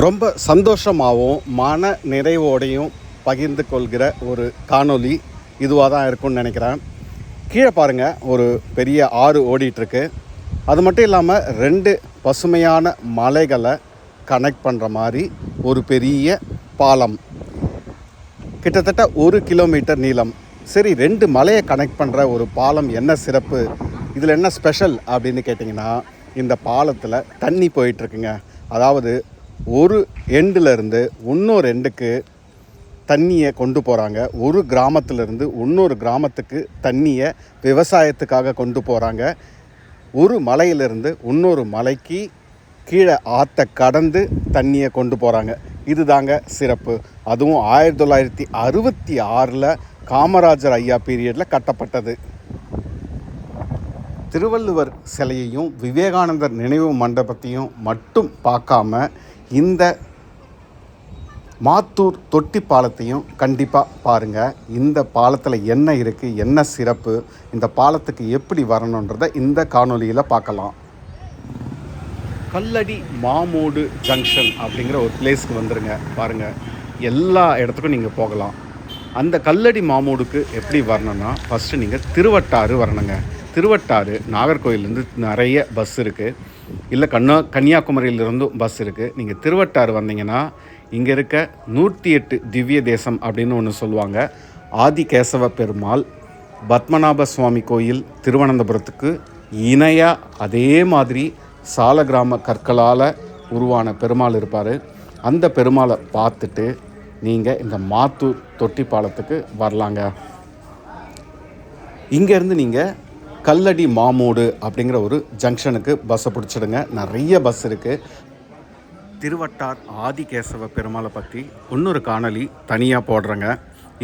ரொம்ப சந்தோஷமாகவும் மன நிறைவோடையும் பகிர்ந்து கொள்கிற ஒரு காணொளி இதுவாக தான் இருக்கும்னு நினைக்கிறேன். கீழே பாருங்கள் ஒரு பெரிய ஆறு ஓடிட்டுருக்கு. அது மட்டும் இல்லாமல் ரெண்டு பசுமையான மலைகளை கனெக்ட் பண்ணுற மாதிரி ஒரு பெரிய பாலம். கிட்டத்தட்ட ஒரு கிலோமீட்டர் நீளம். சரி ரெண்டு மலையை கனெக்ட் பண்ணுற ஒரு பாலம் என்ன சிறப்பு? இதில் என்ன ஸ்பெஷல் அப்படின்னு கேட்டிங்கன்னா இந்த பாலத்தில் தண்ணி போயிட்டுருக்குங்க. அதாவது ஒரு எண்டுலேருந்து இன்னொரு எண்டுக்கு தண்ணியை கொண்டு போகிறாங்க ஒரு கிராமத்திலேருந்து இன்னொரு கிராமத்துக்கு தண்ணியை விவசாயத்துக்காக கொண்டு போகிறாங்க ஒரு மலையிலிருந்து இன்னொரு மலைக்கு கீழே ஆற்ற கடந்து தண்ணியை கொண்டு போகிறாங்க இதுதாங்க சிறப்பு. அதுவும் ஆயிரத்தி தொள்ளாயிரத்தி அறுபத்தி ஆறில் காமராஜர் ஐயா பீரியடில் கட்டப்பட்டது. திருவள்ளுவர் சிலையையும் விவேகானந்தர் நினைவு மண்டபத்தையும் மட்டும் பார்க்காம இந்த மாத்தூர் தொட்டி பாலத்தையும் கண்டிப்பாக பாருங்கள் இந்த பாலத்தில் என்ன இருக்குது என்ன சிறப்பு இந்த பாலத்துக்கு எப்படி வரணுன்றதை இந்த காணொளியில் பார்க்கலாம். கல்லடி மாமூடு ஜங்ஷன் அப்படிங்கிற ஒரு பிளேஸ்க்கு வந்துருங்க பாருங்கள் எல்லா இடத்துக்கும் நீங்கள் போகலாம். அந்த கல்லடி மாமூடுக்கு எப்படி வரணும்னா ஃபஸ்ட்டு நீங்கள் திருவட்டாறு வரணுங்க. திருவட்டாறு நாகர்கோயிலேருந்து நிறைய பஸ் இருக்குது இல்லை கண்ணா கன்னியாகுமரியிலிருந்தும் பஸ் இருக்குது நீங்கள் திருவட்டாறு வந்தீங்கன்னா இங்கே இருக்க நூற்றி எட்டு திவ்ய தேசம் அப்படின்னு ஒன்று சொல்லுவாங்க. ஆதிகேசவ பெருமாள் பத்மநாப சுவாமி கோயில் திருவனந்தபுரத்துக்கு இணையாக அதே மாதிரி சாலகிராம கற்களால் உருவான பெருமாள் இருப்பார். அந்த பெருமாளை பார்த்துட்டு நீங்கள் இந்த மாத்தூர் தொட்டி பாலத்துக்கு வரலாங்க இங்கேருந்து நீங்கள் கல்லடி மாமூடு அப்படிங்கிற ஒரு ஜங்ஷனுக்கு பஸ்ஸை பிடிச்சிடுங்க. நிறைய பஸ் இருக்குது திருவட்டார் ஆதிகேசவ பெருமாளை பற்றி இன்னொரு காணொலி தனியாக போடுறேங்க.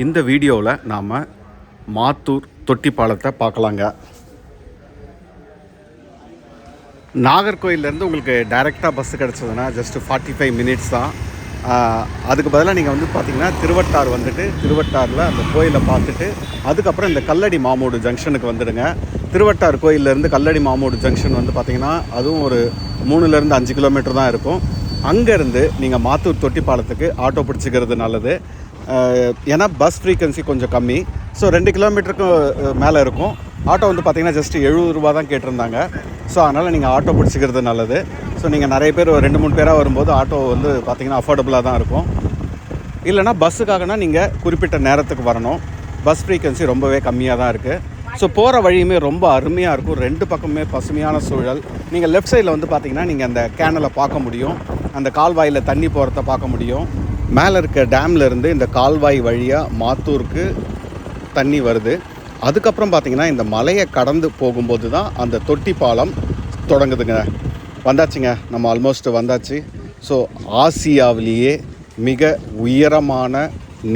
இந்த வீடியோவில் நாம் மாத்தூர் தொட்டிப்பாலத்தை பார்க்கலாங்க. நாகர்கோயிலேருந்து உங்களுக்கு டைரெக்டாக பஸ் கிடச்சதுன்னா ஜஸ்ட்டு ஃபார்ட்டி ஃபைவ் மினிட்ஸ் தான் அதுக்கு பதிலாக நீங்கள் வந்து பார்த்தீங்கன்னா திருவட்டார் வந்துட்டு திருவட்டாரில் அந்த கோயிலை பார்த்துட்டு அதுக்கப்புறம் இந்த கல்லடி மாமூடு ஜங்ஷனுக்கு வந்துடுங்க. திருவட்டார் கோயிலேருந்து கல்லடி மாமூடு ஜங்ஷன் வந்து பார்த்திங்கன்னா அதுவும் ஒரு மூணுலேருந்து அஞ்சு கிலோமீட்டர் தான் இருக்கும். அங்கேருந்து நீங்கள் மாத்தூர் தொட்டி பாலத்துக்கு ஆட்டோ பிடிச்சிக்கிறது நல்லது. ஏன்னா பஸ் ஃப்ரீக்வன்சி கொஞ்சம் கம்மி. ஸோ ரெண்டு கிலோமீட்டருக்கு மேலே இருக்கும். ஆட்டோ வந்து பார்த்திங்கன்னா ஜஸ்ட் எழுபது ரூபா தான் கேட்டிருந்தாங்க. ஸோ அதனால் நீங்கள் ஆட்டோ பிடிச்சிக்கிறது நல்லது. ஸோ நீங்கள் நிறைய பேர் ஒரு ரெண்டு மூணு பேராக வரும்போது ஆட்டோ வந்து பார்த்திங்கன்னா அஃபோர்டபுளாக தான் இருக்கும். இல்லைனா பஸ்ஸுக்காகனா நீங்கள் குறிப்பிட்ட நேரத்துக்கு வரணும். பஸ் ஃப்ரீக்வன்சி ரொம்பவே கம்மியாக தான் இருக்குது ஸோ போகிற வழியுமே ரொம்ப அருமையாக இருக்கும். ரெண்டு பக்கமுமே பசுமையான சூழல். நீங்கள் லெஃப்ட் சைடில் வந்து பார்த்தீங்கன்னா நீங்கள் அந்த கேனலை பார்க்க முடியும். அந்த கால்வாயில் தண்ணி போகிறத பார்க்க முடியும். மேலே இருக்க டேம்லேருந்து இந்த கால்வாய் வழியாக மாத்தூருக்கு தண்ணி வருது. அதுக்கப்புறம் பார்த்தீங்கன்னா இந்த மலையை கடந்து போகும்போது தான் அந்த தொட்டி பாலம் தொடங்குதுங்க. வந்தாச்சுங்க. நம்ம ஆல்மோஸ்ட் வந்தாச்சு. ஸோ ஆசியாவிலேயே மிக உயரமான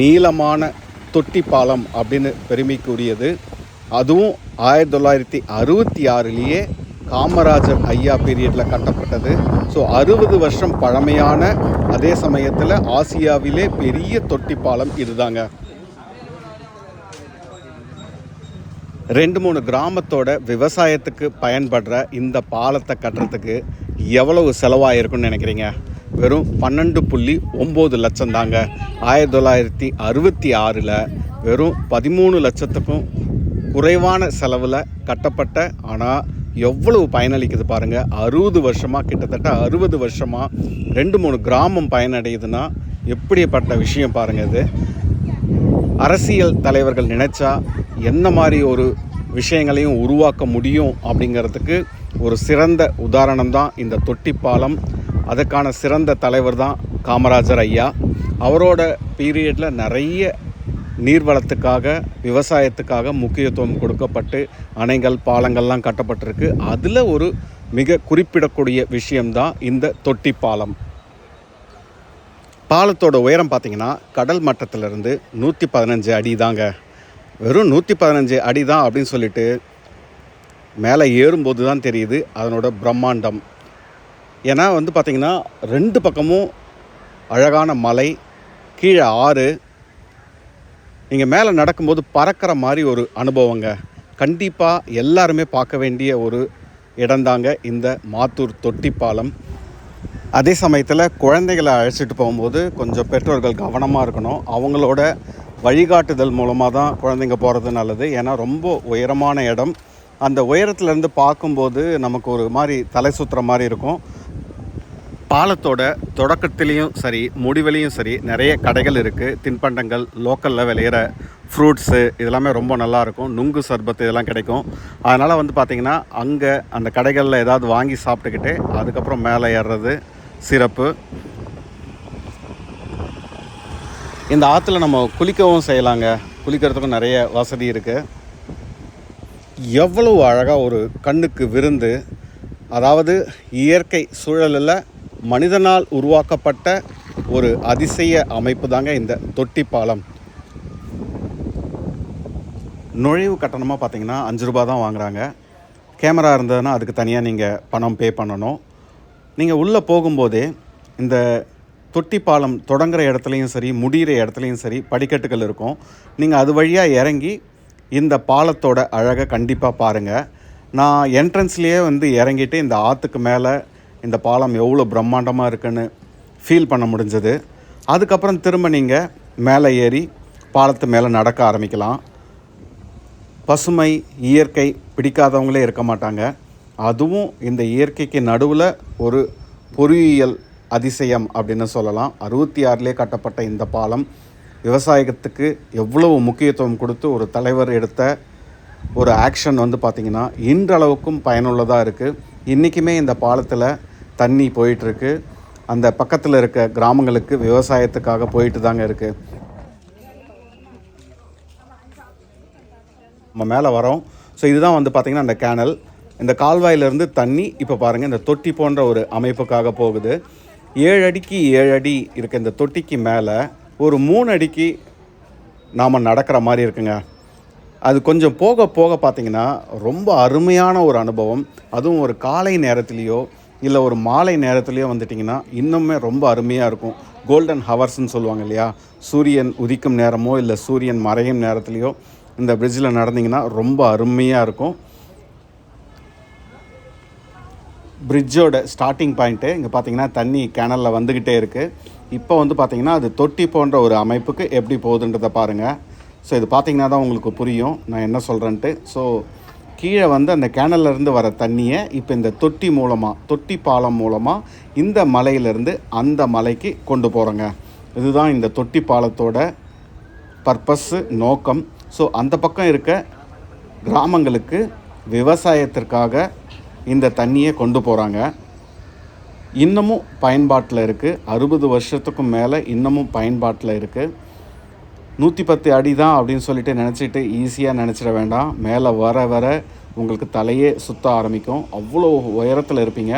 நீளமான தொட்டி பாலம் அப்படின்னு பெருமைக்குரியது. அதுவும் ஆயிரத்தி தொள்ளாயிரத்தி அறுபத்தி ஆறுலேயே காமராஜர் ஐயா பீரியடில் கட்டப்பட்டது. ஸோ அறுபது வருஷம் பழமையான அதே சமயத்தில் ஆசியாவிலே பெரிய தொட்டி பாலம் இதுதாங்க. ரெண்டு மூணு கிராமத்தோட விவசாயத்துக்கு பயன்படுற இந்த பாலத்தை கட்டுறதுக்கு எவ்வளவு செலவாயிருக்குன்னு நினைக்கிறீங்க? வெறும் பன்னெண்டு புள்ளி ஒம்பது லட்சம் தாங்க. ஆயிரத்தி தொள்ளாயிரத்தி அறுபத்தி ஆறில் வெறும் பதிமூணு லட்சத்துக்கும் குறைவான செலவில் கட்டப்பட்ட ஆனால் எவ்வளவு பயனளிக்குது பாருங்கள் அறுபது வருஷமாக கிட்டத்தட்ட அறுபது வருஷமாக ரெண்டு மூணு கிராமம் பயனடையுதுன்னா எப்படிப்பட்ட விஷயம் பாருங்கள் இது. அரசியல் தலைவர்கள் நினச்சா என்ன மாதிரி ஒரு விஷயங்களையும் உருவாக்க முடியும் அப்படிங்கிறதுக்கு ஒரு சிறந்த உதாரணம் தான் இந்த தொட்டிப்பாலம். அதற்கான அதுக்கான சிறந்த தலைவர் தான் காமராஜர் ஐயா. அவரோட பீரியடில் நிறைய நீர்வளத்துக்காக விவசாயத்துக்காக முக்கியத்துவம் கொடுக்கப்பட்டு அணைகள் பாலங்கள்லாம் கட்டப்பட்டிருக்கு. அதில் ஒரு மிக குறிப்பிடக்கூடிய விஷயம்தான் இந்த தொட்டி பாலம். பாலத்தோட உயரம் பார்த்தீங்கன்னா கடல் மட்டத்திலிருந்து நூற்றி பதினஞ்சு அடி தாங்க வெறும் நூற்றி பதினஞ்சு அடி தான் அப்படின்னு சொல்லிட்டு மேலே ஏறும்போது தான் தெரியுது அதனோட பிரம்மாண்டம். ஏன்னா வந்து பார்த்திங்கன்னா ரெண்டு பக்கமும் அழகான மலை கீழே ஆறு நீங்கள் மேலே நடக்கும்போது பறக்கிற மாதிரி ஒரு அனுபவங்க. கண்டிப்பாக எல்லாருமே பார்க்க வேண்டிய ஒரு இடம்தாங்க இந்த மாத்தூர் தொட்டி பாலம் அதே சமயத்தில் குழந்தைகளை அழைச்சிட்டு போகும்போது கொஞ்சம் பெற்றோர்கள் கவனமாக இருக்கணும். அவங்களோட வழிகாட்டுதல் மூலமாக தான் குழந்தைங்க போகிறது நல்லது. ஏன்னா ரொம்ப உயரமான இடம். அந்த உயரத்துலேருந்து பார்க்கும்போது நமக்கு ஒரு மாதிரி தலை சுற்றுற மாதிரி இருக்கும். பாலத்தோட தொடக்கத்துலேயும் சரி முடிவிலையும் சரி நிறைய கடைகள் இருக்குது தின்பண்டங்கள் லோக்கலில் விளையிற ஃப்ரூட்ஸு இதெல்லாமே ரொம்ப நல்லாயிருக்கும் நுங்கு சர்பத்து இதெல்லாம் கிடைக்கும். அதனால் வந்து பார்த்திங்கன்னா அங்கே அந்த கடைகளில் ஏதாவது வாங்கி சாப்பிட்டுக்கிட்டு அதுக்கப்புறம் மேலே ஏறுறது சிறப்பு. இந்த ஆற்றுல நம்ம குளிக்கவும் செய்யலாங்க. குளிக்கிறதுக்கும் நிறைய வசதி இருக்குது எவ்வளவு அழகாக ஒரு கண்ணுக்கு விருந்து. அதாவது இயற்கை சூழலில் மனிதனால் உருவாக்கப்பட்ட ஒரு அதிசய அமைப்பு தாங்க இந்த தொட்டி பாலம் நுழைவு கட்டணமாக பார்த்தீங்கன்னா அஞ்சு ரூபா தான் வாங்குறாங்க. கேமரா இருந்ததுன்னா அதுக்கு தனியாக நீங்கள் பணம் பே பண்ணணும். நீங்கள் உள்ளே போகும்போதே இந்த தொட்டி பாலம் தொடங்குற இடத்துலையும் சரி முடிகிற இடத்துலையும் சரி படிக்கட்டுகள் இருக்கும். நீங்கள் அது வழியாக இறங்கி இந்த பாலத்தோட அழகை கண்டிப்பாக பாருங்கள் நான் என்ட்ரன்ஸ்லேயே வந்து இறங்கிட்டு இந்த ஆற்றுக்கு மேலே இந்த பாலம் எவ்வளோ பிரம்மாண்டமாக இருக்குன்னு ஃபீல் பண்ண முடிஞ்சது. அதுக்கப்புறம் திரும்ப நீங்கள் மேலே ஏறி பாலத்து மேலே நடக்க ஆரம்பிக்கலாம். பசுமை இயற்கை பிடிக்காதவங்களே இருக்க மாட்டாங்க. அதுவும் இந்த இயற்கைக்கு நடுவில் ஒரு பொறியியல் அதிசயம் அப்படின்னு சொல்லலாம். அறுபத்தி ஆறுலேயே கட்டப்பட்ட இந்த பாலம் விவசாயத்துக்கு எவ்வளவு முக்கியத்துவம் கொடுத்து ஒரு தலைவர் எடுத்த ஒரு ஆக்ஷன் வந்து பார்த்திங்கன்னா இன்றளவுக்கும் பயனுள்ளதாக இருக்குது இன்றைக்குமே இந்த பாலத்தில் தண்ணி போயிட்டுருக்கு. அந்த பக்கத்தில் இருக்க கிராமங்களுக்கு விவசாயத்துக்காக போயிட்டு தாங்க இருக்குது நம்ம மேலே வரோம். ஸோ இதுதான் வந்து பார்த்திங்கன்னா அந்த கேனல் இந்த கால்வாயிலேருந்து தண்ணி இப்போ பாருங்கள் இந்த தொட்டி போன்ற ஒரு அமைப்புக்காக போகுது. ஏழு அடிக்கு ஏழு அடி இருக்க இந்த தொட்டிக்கு மேலே ஒரு மூணு அடிக்கு நாம் நடக்கிற மாதிரி இருக்குங்க. அது கொஞ்சம் போக போக பார்த்தீங்கன்னா ரொம்ப அருமையான ஒரு அனுபவம். அதுவும் ஒரு காலை நேரத்துலேயோ இல்லை ஒரு மாலை நேரத்துலேயோ வந்துட்டிங்கன்னா இன்னுமே ரொம்ப அருமையாக இருக்கும். கோல்டன் ஹவர்ஸ்ன்னு சொல்லுவாங்க இல்லையா? சூரியன் உதிக்கும் நேரமோ இல்லை சூரியன் மறையும் நேரத்துலையோ இந்த பிரிட்ஜில் நடந்தீங்கன்னா ரொம்ப அருமையாக இருக்கும். பிரிட்ஜோட ஸ்டார்டிங் பாயிண்ட்டு இங்கே பார்த்தீங்கன்னா தண்ணி கேனலில் வந்துக்கிட்டே இருக்குது இப்போ வந்து பார்த்தீங்கன்னா அது தொட்டி போன்ற ஒரு அமைப்புக்கு எப்படி போகுதுன்றதை பாருங்கள் ஸோ இது பார்த்தீங்கன்னா தான் உங்களுக்கு புரியும். நான் என்ன சொல்கிறேன்ட்டு ஸோ கீழே வந்து அந்த கேனல்லேருந்து வர தண்ணியை இப்போ இந்த தொட்டி மூலமாக தொட்டி பாலம் மூலமாக இந்த மலையிலேருந்து அந்த மலைக்கு கொண்டு போகிறோங்க இதுதான் இந்த தொட்டி பாலத்தோட பர்பஸ்ஸு நோக்கம். ஸோ அந்த பக்கம் இருக்க கிராமங்களுக்கு விவசாயத்திற்காக இந்த தண்ணியை கொண்டு போகிறாங்க இன்னமும் பயன்பாட்டில் இருக்குது அறுபது வருஷத்துக்கும் மேலே இன்னமும் பயன்பாட்டில் இருக்குது நூற்றி பத்து அடி தான் அப்படின்னு சொல்லிட்டு நினச்சிட்டு ஈஸியாக நினச்சிட வேண்டாம். மேலே வர வர உங்களுக்கு தலையே சுத்த ஆரம்பிக்கும். அவ்வளோ உயரத்தில் இருப்பீங்க.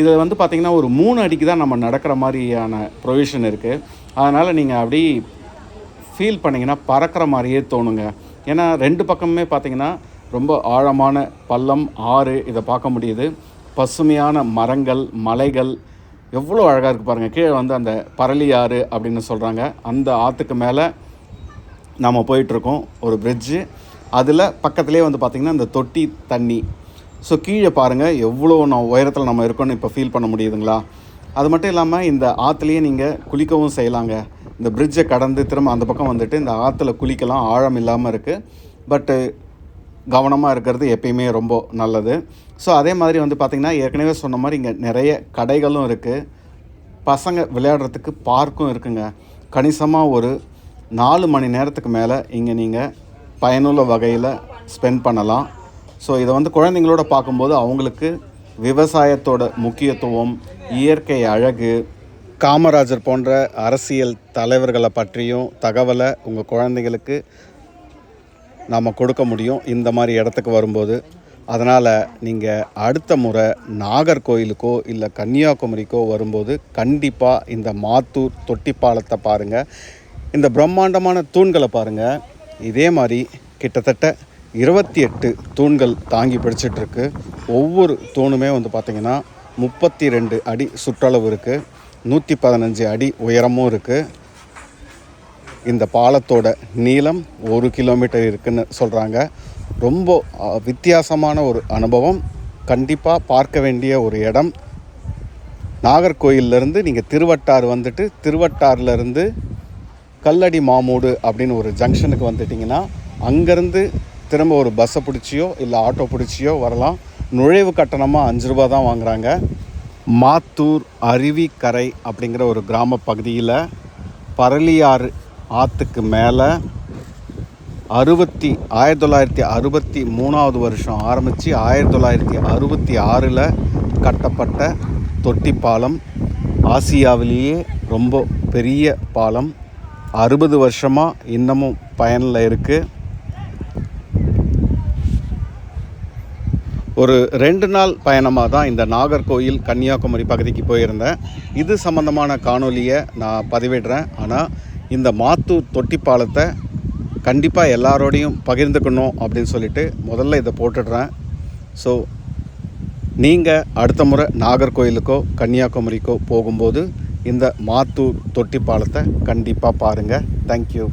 இதில் வந்து பார்த்திங்கன்னா ஒரு மூணு அடிக்கு தான் நம்ம நடக்கிற மாதிரியான ப்ரொவிஷன் இருக்குது அதனால் நீங்கள் அப்படி ஃபீல் பண்ணிங்கன்னா பறக்கிற மாதிரியே தோணுங்க. ஏன்னா ரெண்டு பக்கமுமே பார்த்தீங்கன்னா ரொம்ப ஆழமான பள்ளம் ஆறு இதை பார்க்க முடியுது. பசுமையான மரங்கள் மலைகள் எவ்வளோ அழகாக இருக்குது பாருங்கள் கீழே வந்து அந்த பரளி ஆறு அப்படின்னு சொல்கிறாங்க அந்த ஆற்றுக்கு மேலே நம்ம போயிட்டுருக்கோம் ஒரு பிரிட்ஜு அதில் பக்கத்துலேயே வந்து பார்த்திங்கன்னா இந்த தொட்டி தண்ணி. ஸோ கீழே பாருங்கள் எவ்வளோ நான் உயரத்தில் நம்ம இருக்கோன்னு இப்போ ஃபீல் பண்ண முடியுதுங்களா? அது மட்டும் இல்லாமல் இந்த ஆற்றுலேயே நீங்கள் குளிக்கவும் செய்யலாங்க. இந்த பிரிட்ஜை கடந்து திரும்ப அந்த பக்கம் வந்துட்டு இந்த ஆற்றுல குளிக்கலாம் ஆழம் இல்லாமல் இருக்குது பட்டு கவனமாக இருக்கிறது எப்பயுமே ரொம்ப நல்லது. ஸோ அதே மாதிரி வந்து பார்த்திங்கன்னா ஏற்கனவே சொன்ன மாதிரி இங்கே நிறைய கடைகளும் இருக்குது பசங்க விளையாடுறதுக்கு பார்க்கும் இருக்குங்க. கணிசமாக ஒரு நாலு மணி நேரத்துக்கு மேலே இங்கே நீங்கள் பயனுள்ள வகையில் ஸ்பெண்ட் பண்ணலாம். ஸோ இதை வந்து குழந்தைங்களோட பார்க்கும்போது அவங்களுக்கு விவசாயத்தோட முக்கியத்துவம் இயற்கை அழகு காமராஜர் போன்ற அரசியல் தலைவர்களை பற்றியும் தகவலை உங்கள் குழந்தைங்களுக்கு நாம் கொடுக்க முடியும் இந்த மாதிரி இடத்துக்கு வரும்போது. அதனால் நீங்கள் அடுத்த முறை நாகர்கோயிலுக்கோ இல்லை கன்னியாகுமரிக்கோ வரும்போது கண்டிப்பாக இந்த மாத்தூர் தொட்டிப்பாலத்தை பாருங்கள் இந்த பிரம்மாண்டமான தூண்களை பாருங்கள் இதே மாதிரி கிட்டத்தட்ட இருபத்தி எட்டு தூண்கள் தாங்கி பிடிச்சிட்ருக்கு. ஒவ்வொரு தூணுமே வந்து பார்த்திங்கன்னா முப்பத்தி ரெண்டு அடி சுற்றளவு இருக்குது நூற்றி பதினஞ்சு அடி உயரமும் இருக்குது இந்த பாலத்தோட நீளம் ஒரு கிலோமீட்டர் இருக்குன்னு சொல்கிறாங்க ரொம்ப வித்தியாசமான ஒரு அனுபவம். கண்டிப்பாக பார்க்க வேண்டிய ஒரு இடம். நாகர்கோயிலேருந்து நீங்கள் திருவட்டார் வந்துட்டு திருவட்டார்லேருந்து கல்லடி மாமூடு அப்படின்னு ஒரு ஜங்ஷனுக்கு வந்துட்டிங்கன்னா அங்கேருந்து திரும்ப ஒரு பஸ்ஸை பிடிச்சியோ இல்லை ஆட்டோ பிடிச்சியோ வரலாம். நுழைவு கட்டணமாக அஞ்சு ரூபா தான் வாங்குகிறாங்க மாத்தூர் அருவிக்கரை அப்படிங்கிற ஒரு கிராம பகுதியில் பரளியாறு ஆற்றுக்கு மேலே அறுபத்தி ஆயிரத்தி தொள்ளாயிரத்தி அறுபத்தி மூணாவது வருஷம் ஆரம்பித்து ஆயிரத்தி தொள்ளாயிரத்தி அறுபத்தி ஆறில் கட்டப்பட்ட தொட்டி பாலம் ஆசியாவிலேயே ரொம்ப பெரிய பாலம். அறுபது வருஷமாக இன்னமும் பயனில் இருக்குது ஒரு ரெண்டு நாள் பயணமாக தான் இந்த நாகர்கோயில் கன்னியாகுமரி பகுதிக்கு போயிருந்தேன். இது சம்மந்தமான காணொலியை நான் பதிவிடுறேன். ஆனால் இந்த மாத்தூர் தொட்டி பாலத்தை கண்டிப்பாக எல்லாரோடையும் பகிர்ந்துக்கணும் அப்படின்னு சொல்லிட்டு முதல்ல இதை போட்டுடுறேன். ஸோ நீங்கள் அடுத்த முறை நாகர்கோயிலுக்கோ கன்னியாகுமரிக்கோ போகும்போது இந்த மாத்தூர் தொட்டி பாலத்தை கண்டிப்பாக பாருங்கள் தேங்க்யூ